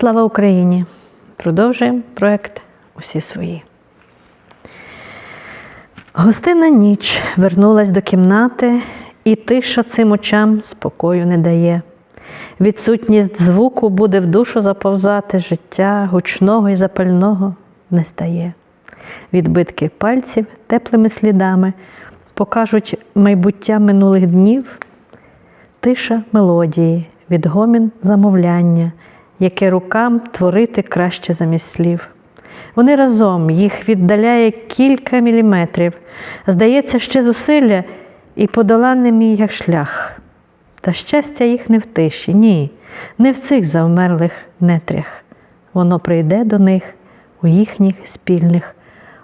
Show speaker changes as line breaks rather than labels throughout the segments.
Слава Україні! Продовжуємо проект Усі свої. Гостина ніч вернулась до кімнати, і тиша цим очам спокою не дає. Відсутність звуку буде в душу заповзати, життя гучного і запального не стає. Відбитки пальців теплими слідами покажуть майбуття минулих днів, тиша мелодії, відгомін замовляння, яке рукам творити краще замість слів. Вони разом їх віддаляє кілька міліметрів. Здається, ще зусилля і подоланий мій як шлях. Та щастя їх не в тиші, ні, не в цих завмерлих нетрях. Воно прийде до них у їхніх спільних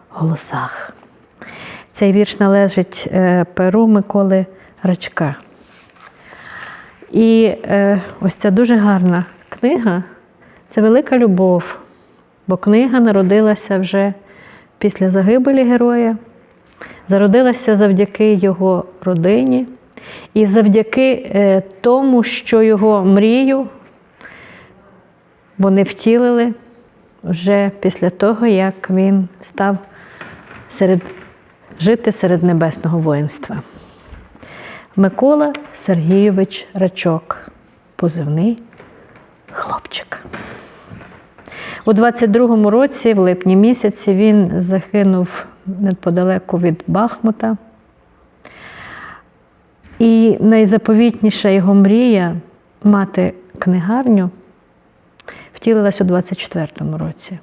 голосах. Цей вірш належить е, перу Миколи Рачка. І е, ось ця дуже гарна книга це велика любов, бо книга народилася вже після загибелі героя, зародилася завдяки його родині і завдяки е, тому, що його мрію вони втілили вже після того, як він став серед, жити серед небесного воїнства. Микола Сергійович Рачок, позивний хлопчик. У 22-му році, в липні місяці, він загинув неподалеку від Бахмута. І найзаповітніша його мрія мати книгарню втілилась у 24-му році.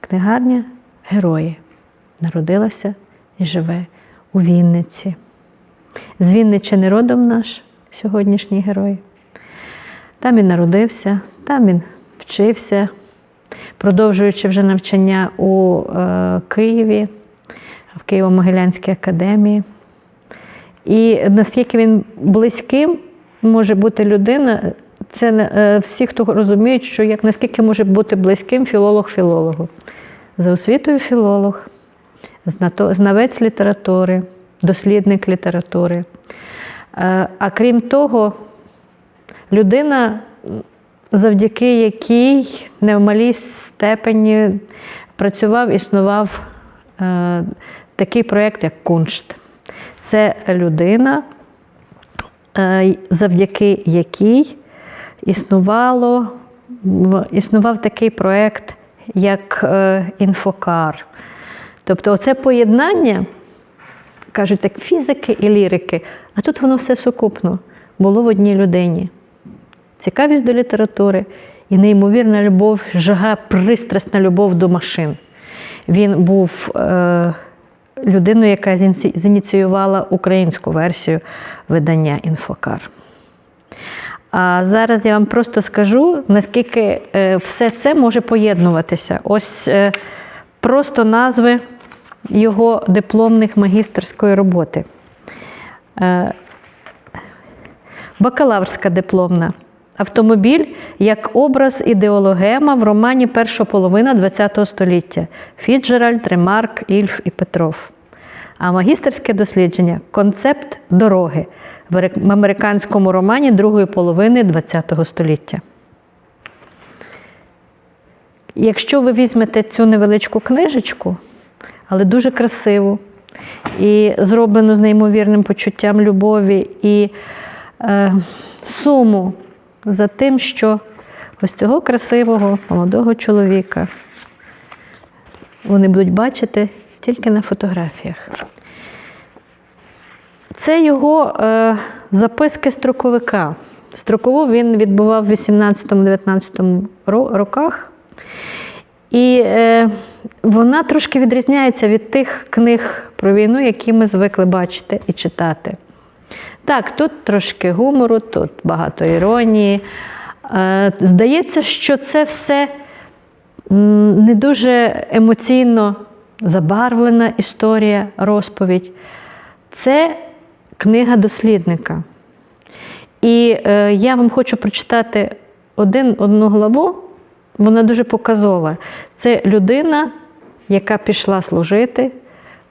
Книгарня Герої народилася і живе у Вінниці. З Вінничини родом наш сьогоднішній герой. Там він народився, там він вчився, продовжуючи вже навчання у е, Києві, в Києво-Могилянській академії. І наскільки він близьким може бути людина, це е, всі, хто розуміють, що як наскільки може бути близьким філолог філологу. За освітою філолог, знавець літератури, дослідник літератури. Е, А крім того, людина, завдяки якій не в малій степені працював, існував е, такий проєкт, як Куншт. Це людина, е, завдяки якій існувало, існував такий проєкт, як е, інфокар. Тобто, оце поєднання, кажуть так, фізики і лірики, а тут воно все сукупно було в одній людині. Цікавість до літератури і неймовірна любов, жага, пристрасна любов до машин. Він був е, людиною, яка зініціювала українську версію видання Інфокар. А зараз я вам просто скажу, наскільки е, все це може поєднуватися. Ось е, просто назви його дипломних магістерської роботи. Е, Бакалаврська дипломна. Автомобіль як образ ідеологема в романі Перша половина ХХ століття Фіджеральд, Ремарк, Ільф і Петров. А магістерське дослідження концепт дороги в американському романі другої половини ХХ століття. Якщо ви візьмете цю невеличку книжечку, але дуже красиву і зроблену з неймовірним почуттям любові і е, суму за тим, що ось цього красивого молодого чоловіка вони будуть бачити тільки на фотографіях. Це його е, записки строковика. Строкову він відбував в 18-19 роках. І е, вона трошки відрізняється від тих книг про війну, які ми звикли бачити і читати. Так, тут трошки гумору, тут багато іронії. Е, здається, що це все не дуже емоційно забарвлена історія, розповідь. Це книга дослідника. І е, я вам хочу прочитати один, одну главу, вона дуже показова. Це людина, яка пішла служити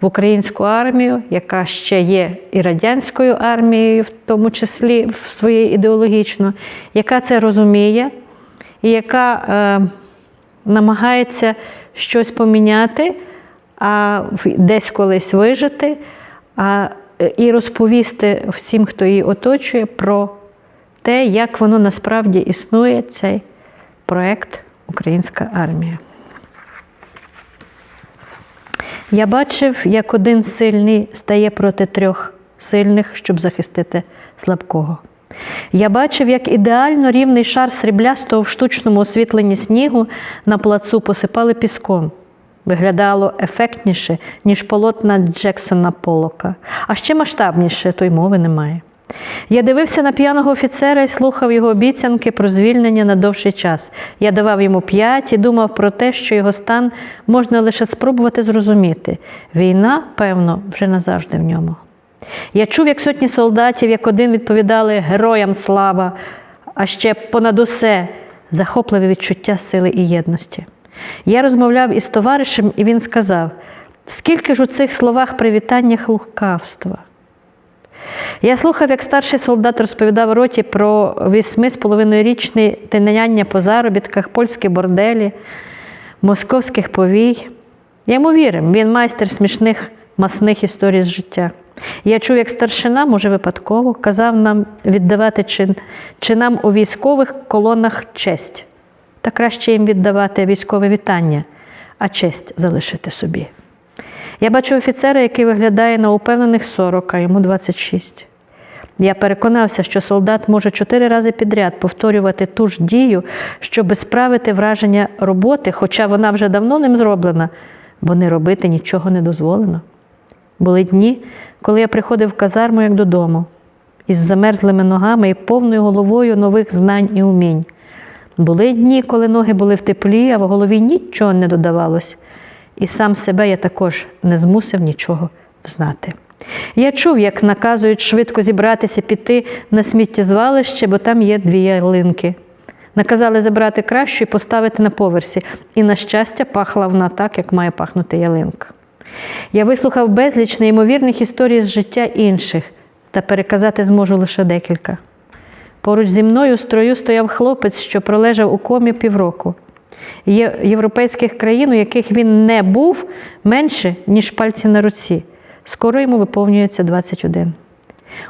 в українську армію, яка ще є і радянською армією, в тому числі в своєю ідеологічно, яка це розуміє, і яка е, намагається щось поміняти, а десь колись вижити, а, і розповісти всім, хто її оточує, про те, як воно насправді існує, цей проект Українська армія. Я бачив, як один сильний стає проти трьох сильних, щоб захистити слабкого. Я бачив, як ідеально рівний шар сріблястого в штучному освітленні снігу на плацу посипали піском. Виглядало ефектніше, ніж полотна Джексона Полока, а ще масштабніше, то й мови немає. Я дивився на п'яного офіцера і слухав його обіцянки про звільнення на довший час. Я давав йому п'ять і думав про те, що його стан можна лише спробувати зрозуміти. Війна, певно, вже назавжди в ньому. Я чув, як сотні солдатів, як один відповідали героям слава, а ще понад усе захопливе відчуття сили і єдності. Я розмовляв із товаришем, і він сказав: скільки ж у цих словах привітаннях лукавства. Я слухав, як старший солдат розповідав роті про вісьми з половиною річний тиняння по заробітках, польські борделі, московських повій. Я йому вірив, він майстер смішних масних історій з життя. Я чув, як старшина, може, випадково, казав нам віддавати чин, чинам у військових колонах честь. Та краще їм віддавати військове вітання, а честь залишити собі. Я бачу офіцера, який виглядає на упевнених 40, а йому 26. Я переконався, що солдат може чотири рази підряд повторювати ту ж дію, щоб справити враження роботи, хоча вона вже давно ним зроблена, бо не робити нічого не дозволено. Були дні, коли я приходив в казарму як додому, із замерзлими ногами і повною головою нових знань і умінь. Були дні, коли ноги були в теплі, а в голові нічого не додавалось. І сам себе я також не змусив нічого знати. Я чув, як наказують швидко зібратися, піти на сміттєзвалище, бо там є дві ялинки. Наказали забрати кращу і поставити на поверсі, і, на щастя, пахла вона так, як має пахнути ялинка. Я вислухав безліч неймовірних історій з життя інших, та переказати зможу лише декілька. Поруч зі мною в строю стояв хлопець, що пролежав у комі півроку. Європейських країн, у яких він не був менше, ніж пальців на руці. Скоро йому виповнюється 21.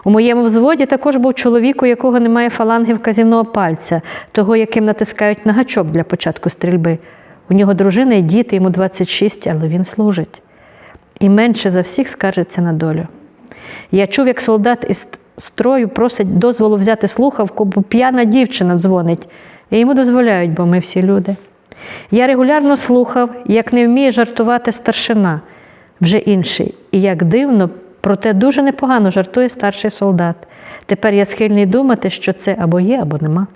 У моєму взводі також був чоловік, у якого немає фаланги вказівного пальця, того, яким натискають на гачок для початку стрільби. У нього дружина і діти, йому 26, але він служить. І менше за всіх скаржиться на долю. Я чув, як солдат із строю просить дозволу взяти слухавку, бо п'яна дівчина дзвонить, і йому дозволяють, бо ми всі люди. Я регулярно слухав, як не вміє жартувати старшина, вже інший, і як дивно, проте дуже непогано жартує старший солдат. Тепер я схильний думати, що це або є, або нема.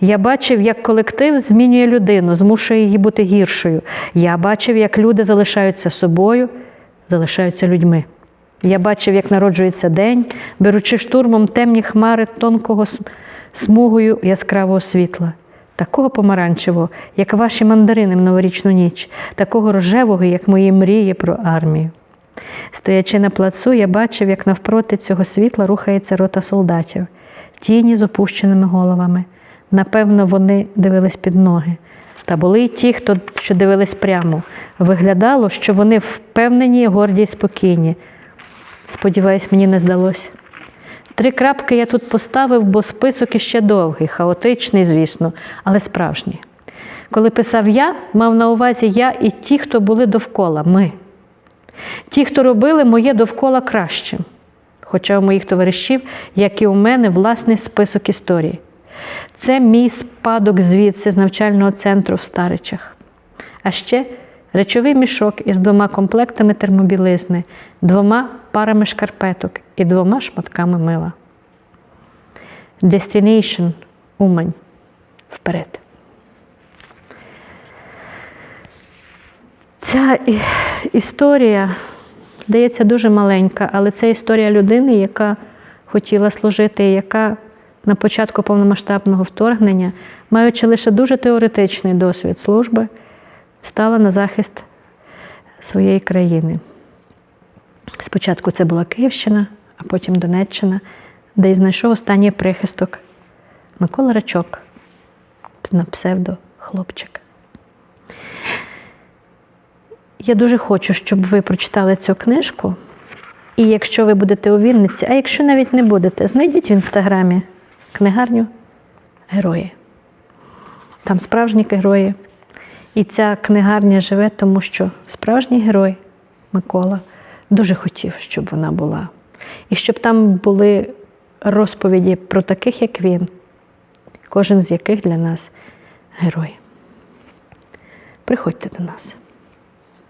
Я бачив, як колектив змінює людину, змушує її бути гіршою. Я бачив, як люди залишаються собою, залишаються людьми. Я бачив, як народжується день, беручи штурмом темні хмари тонкого смугою яскравого світла, такого помаранчевого, як ваші мандарини в новорічну ніч, такого рожевого, як мої мрії про армію. Стоячи на плацу, я бачив, як навпроти цього світла рухається рота солдатів, тіні з опущеними головами. Напевно, вони дивились під ноги. Та були й ті, хто що дивились прямо. Виглядало, що вони впевнені, горді й спокійні. Сподіваюсь, мені не здалося. Три крапки я тут поставив, бо список іще довгий, хаотичний, звісно, але справжній. Коли писав я, мав на увазі я і ті, хто були довкола, ми. Ті, хто робили моє довкола кращим. Хоча у моїх товаришів, як і у мене, власний список історії. Це мій спадок звідси з навчального центру в Старичах. А ще речовий мішок із двома комплектами термобілизни, двома парами шкарпеток і двома шматками мила. Destination Умань. Вперед. Ця історія, здається, дуже маленька, але це історія людини, яка хотіла служити, яка на початку повномасштабного вторгнення, маючи лише дуже теоретичний досвід служби, стала на захист своєї країни. Спочатку це була Київщина, а потім Донеччина, де й знайшов останній прихисток Микола Рачок, на псевдо хлопчик. Я дуже хочу, щоб ви прочитали цю книжку. І якщо ви будете у Вінниці, а якщо навіть не будете, знайдіть в інстаграмі книгарню Герої. Там справжні герої. І ця книгарня живе, тому що справжній герой Микола дуже хотів, щоб вона була. І щоб там були розповіді про таких, як він, кожен з яких для нас герой. Приходьте до нас.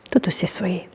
Тут усі свої.